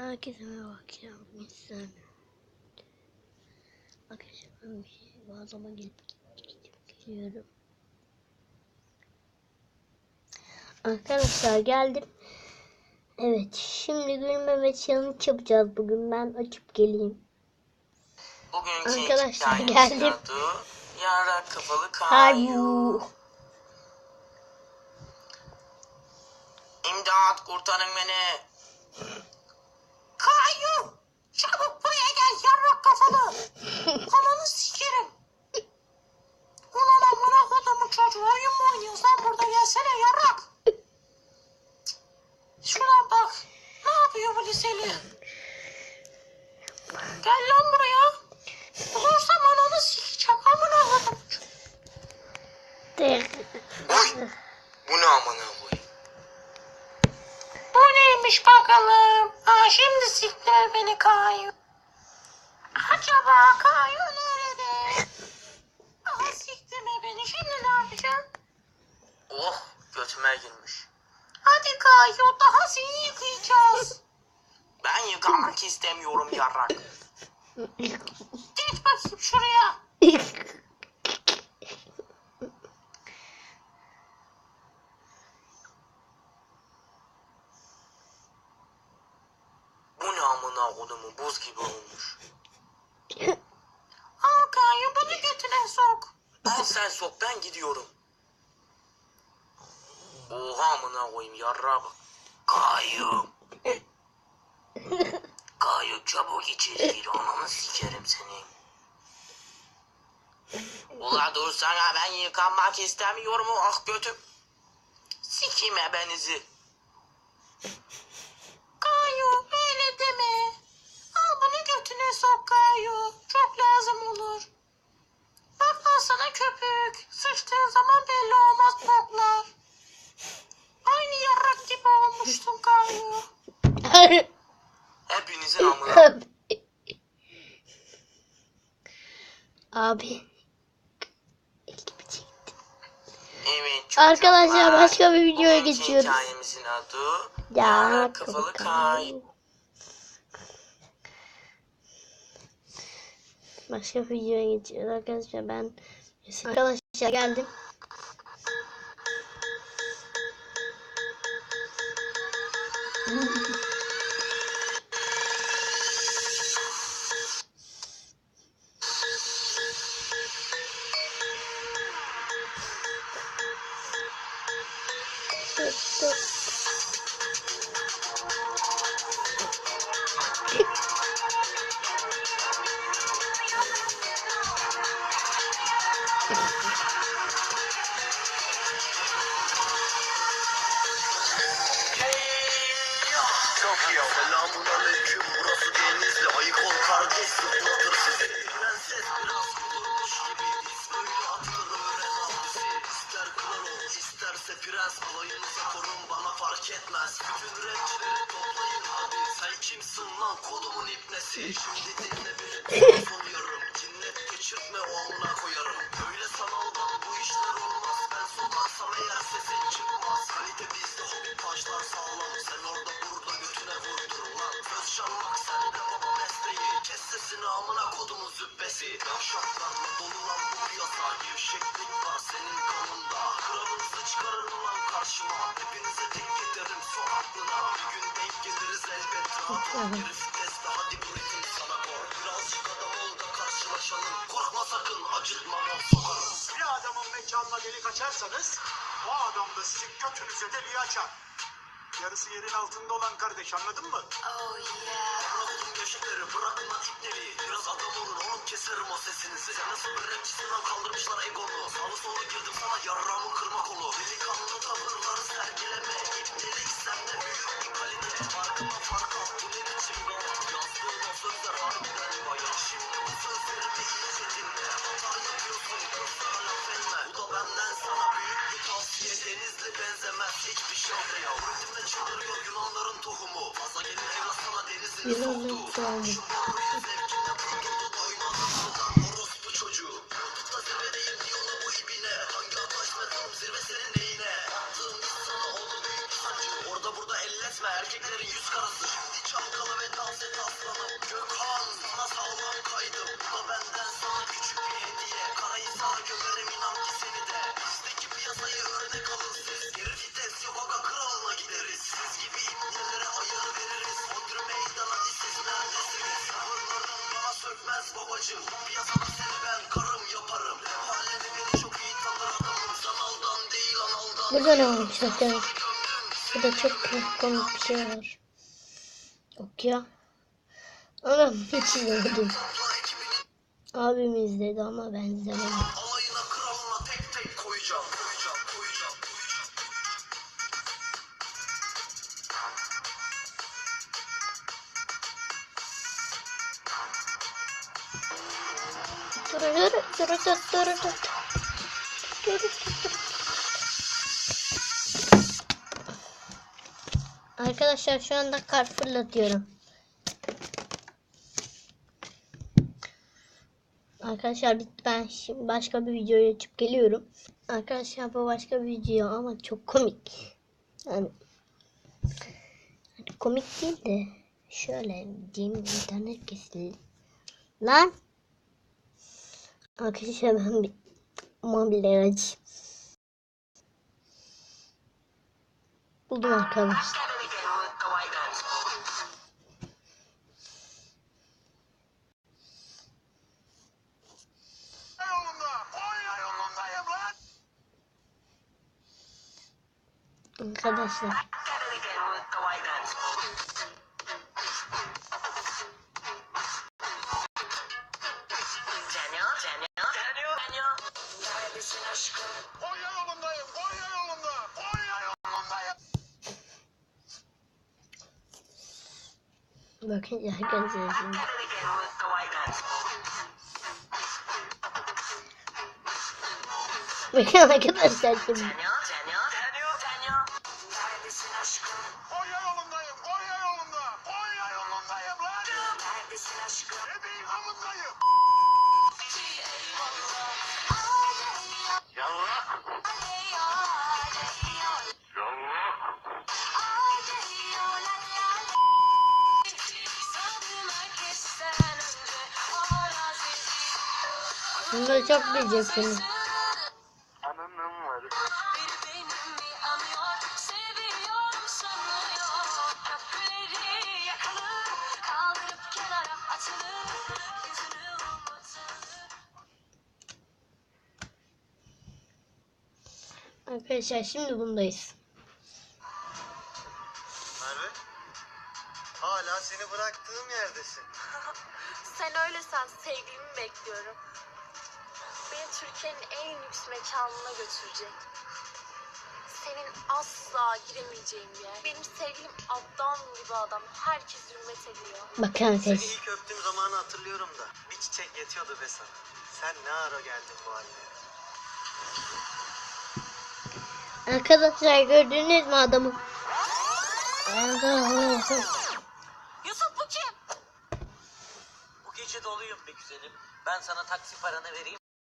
Herkese merhaba akşam insan. Arkadaşlar ben bir şey bazıma gelip geliyorum. Arkadaşlar geldim. Evet şimdi gülme ve challenge yapacağız bugün ben açıp geleyim. Bugünkü Arkadaşlar, geldim. Yarrak Kafalı. Kayu. İmdat kurtarın beni. Kayu! Çabuk buraya gel yarrak kafalı. Ananı sikerim. Ulan amına kodumu çocuğu oyun mu oynuyorsun lan burada gelsene yarrak. Şuna bak. Ne yapıyor bu liseli? Gel lan buraya. Bulursam ananı sikeceğim amına kodum. Oy! Bu ne amına koyayım? Bu neymiş bakalım? Aa şimdi siktiler beni Kayu. Acaba Kayu nerede? Aha siktirme beni. Şimdi ne yapacağım? Oh götüme girmiş. Hadi Kayu daha seni yıkayacağız. Ben yıkanmak istemiyorum yarrak. Geç bakayım şuraya. Bu ne amına kodumu buz gibi olmuş. Al Kayu bunu götüne sok. Al sen sok ben gidiyorum. Oha amına koyayım yarra bak. Kayu. Kayu çabuk içeri gir ananı sikerim seni. Ula dursana ben yıkanmak istemiyorum ah götüm. Sikeyim ebenizi. Kayu öyle deme. Al bunu götüne sok Kayu. Çok lazım olur. Al sana köpük. Sıçtığın zaman belli olmaz boklar. Aynı yarrak gibi olmuştun Kayu. Hepinizin amına. Abi. Evet Arkadaşlar başka bir videoya geçiyoruz. Hikayemizin adı Ya Kafalı kafalı Başka bir videoya geçiyoruz arkadaşlar ben arkadaşlar geldim. Çok iyi. Selamun aleyküm. Burası Denizli. Ayık ol kardeş. Zıplatır sizi. Prenses biraz kudurmuş gibi. İsmini atılır öğren abisi. İster kral ol, isterse prens. Alayınıza korun bana fark etmez. Bütün rapçileri toplayın hadi. Sen kimsin lan kodumun ipnesi? Şimdi dinle beni. Soruyorum. Cinnet geçirtme o amına koyarım. Öyle sanaldan bu işler olmaz. Ben sokarsam eğer sesin çıkmaz. Kalite bizde hobi taşlar sağlam. Sen orada burada götüne vurdur lan. Söz çalmak sende baba mesleği. Kes sesini amına kodumun züppesi. Yavşaklarla dolu lan bu piyasa. Gevşeklik var senin kanında. Kralınızı çıkarın lan karşıma. Hepinize tek giderim sokaklına. Bir gün denk geliriz elbet rahat ol. Gerisi testi hadi bu ritim sana kor. Birazcık adam ol da karşılaşalım. Korkma sakın acıtmam sokarım. Bir adamın mekanına delik açarsanız o adam da sizin götünüze deliği açar. Yarısı yerin altında olan kardeş anladın mı? Bırakın köşeleri bırakın lan ipleri Biraz adam olun oğlum keserim o sesinizi. Sen nasıl bir rapçisin lan kaldırmışlar egonu. Sağlı solu girdim sana yarramı kırma kolu Delikanlı tavırları sergileme İpleri sende büyük bir kalite. Farkıma fark al bu ne biçim gala Yazdığın o sözler harbiden bayağı Şimdi Bizdeki piyasayı örnek alın siz Bir vites yok aga kralına gideriz Siz gibi imdelere ayarı veririz Odri meydan hadi siz neredesiniz Sınırlardan bana sökmez babacım Piyasada seni ben karım yaparım Halini beni çok iyi tanır adamım Sanaldan değil analdan Burada ne olmuş zaten? Burada çok komik bir şey var. Yok ya. Ama hiç izlemedim. Abim izledi ama ben izlemedim. Dur dur dur dur dur dur. Arkadaşlar şu anda kar fırlatıyorum. Arkadaşlar ben şimdi başka bir videoya açıp geliyorum. Arkadaşlar bu başka bir video ama çok komik. Yani komik değil de şöyle diyeyim internet kesildi. Lan Arkadaşlar ben bir mobilya açayım. Buldum arkadaşlar. Arkadaşlar. Bakın arkadaşlar şimdi. Bakın arkadaşlar şimdi. Bunları çok bileceksiniz. Arkadaşlar şimdi bundayız. Merve, hala seni bıraktığım yerdesin. Sen öyle sen sevgilimi bekliyorum. Beni Türkiye'nin en lüks mekanına götürecek. Senin asla giremeyeceğin bir yer. Benim sevgilim Adnan gibi adam. Herkes hürmet ediyor. Bakın Seni arkadaşlar. ilk öptüğüm zamanı hatırlıyorum da. Bir çiçek yetiyordu be sana. Sen ne ara geldin bu haline? Arkadaşlar gördünüz mü adamı? Arkadaşlar. Yusuf bu kim? Bu gece doluyum be güzelim. Ben sana taksi paranı vereyim.